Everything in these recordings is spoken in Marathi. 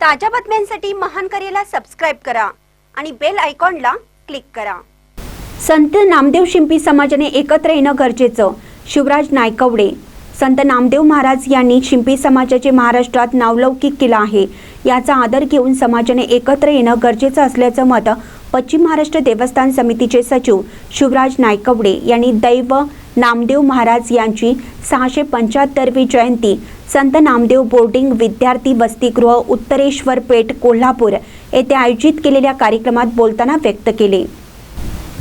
ताज्या बातम्यांसाठी महान करेला सबस्क्राईब करा आणि बेल आयकॉनला क्लिक करा. संत नामदेव शिंपी समाजाने एकत्र येणं गरजेचं. शिवराज नायकवडे. संत नामदेव महाराज यांनी शिंपी समाजाचे महाराष्ट्रात नावलौकिक केलं आहे. याचा आदर घेऊन समाजाने एकत्र येणं गरजेचं असल्याचं मत पश्चिम महाराष्ट्र देवस्थान समितीचे सचिव शिवराज नायकवडे यांनी दैव नामदेव महाराज यांची सहाशे पंच्याहत्तरवी जयंती संत नामदेव बोर्डिंग विद्यार्थी वसतिगृह उत्तरेश्वर पेठ कोल्हापूर येथे आयोजित केलेल्या कार्यक्रमात बोलताना व्यक्त केले.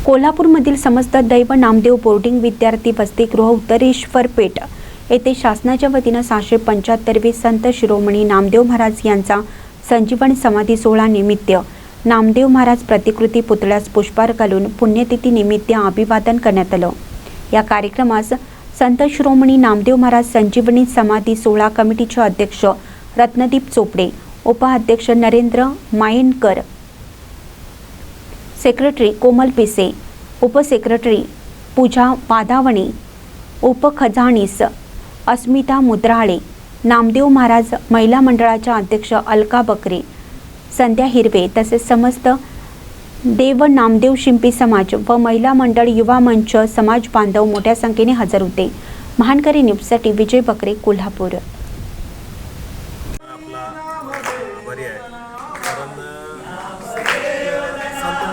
कोल्हापूरमधील समस्त दैव नामदेव बोर्डिंग विद्यार्थी वसतिगृह उत्तरेश्वर पेठ येथे शासनाच्या वतीनं सहाशे पंच्याहत्तरवी संत शिरोमणी नामदेव महाराज यांचा संजीवन समाधी सोहळा निमित्त नामदेव महाराज प्रतिकृती पुतळ्यास पुष्पार घालून पुण्यतिथी निमित्त अभिवादन करण्यात आलं. या कार्यक्रमास संत शिरोमणी नामदेव महाराज संजीवनी समाधी सोहळा कमिटीचे अध्यक्ष रत्नदीप चोपडे उपाध्यक्ष नरेंद्र मायनकर सेक्रेटरी कोमल पिसे उपसेक्रेटरी पूजा वाधावणी उपखजानीस अस्मिता मुद्राळे नामदेव महाराज महिला मंडळाच्या अध्यक्ष अलका बकरे संध्या हिरवे तसेच समस्त देव नामदेव शिंपी समाज व महिला मंडळ युवा मंच समाज बांधव मोठ्या संख्येने हजर होते. महानकरी न्यूजसाठी विजय बकरे कोल्हापूर. आपला बरी आहे. कारण अं, संत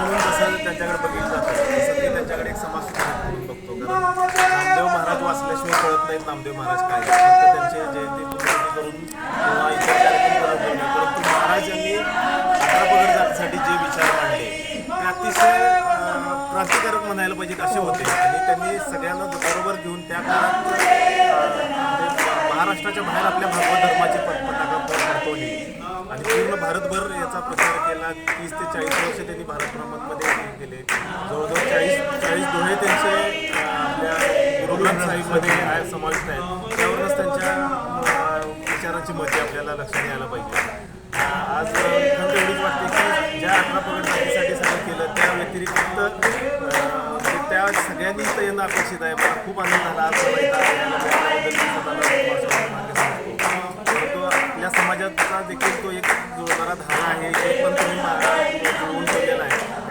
महाराज क्रांतिकारक म्हणायला पाहिजे असे होते. आणि त्यांनी सगळ्यांना बरोबर घेऊन त्या काळात महाराष्ट्राच्या बाहेर आपल्या भगवत धर्माची प- पताका फडकवली आणि पूर्ण भारतभर याचा प्रचार केला. तीस ते चाळीस वर्ष त्यांनी भारत भ्रमणमध्ये हे केले. जवळजवळ चाळीस चाळीस दोहे त्यांचे आपल्या गुरु ग्रंथ साहिबमध्ये आहे- समाविष्ट आहेत त्यावरूनच त्यांच्या विचारांची मते आपल्याला लक्षात यायला पाहिजे. आज खंत एवढीच वाटते की ज्या अठरा पगड जातीसाठी सगळं केलं त्या व्यतिरिक्त आपल्या सगळ्यांनी तर येणं अपेक्षित आहे. मला खूप आनंद झाला. आज परंतु आपल्या समाजाचा देखील तो एक जोरदारात धारा आहे. एक पण तुम्ही मागा जोडून ठेवलेला आहे.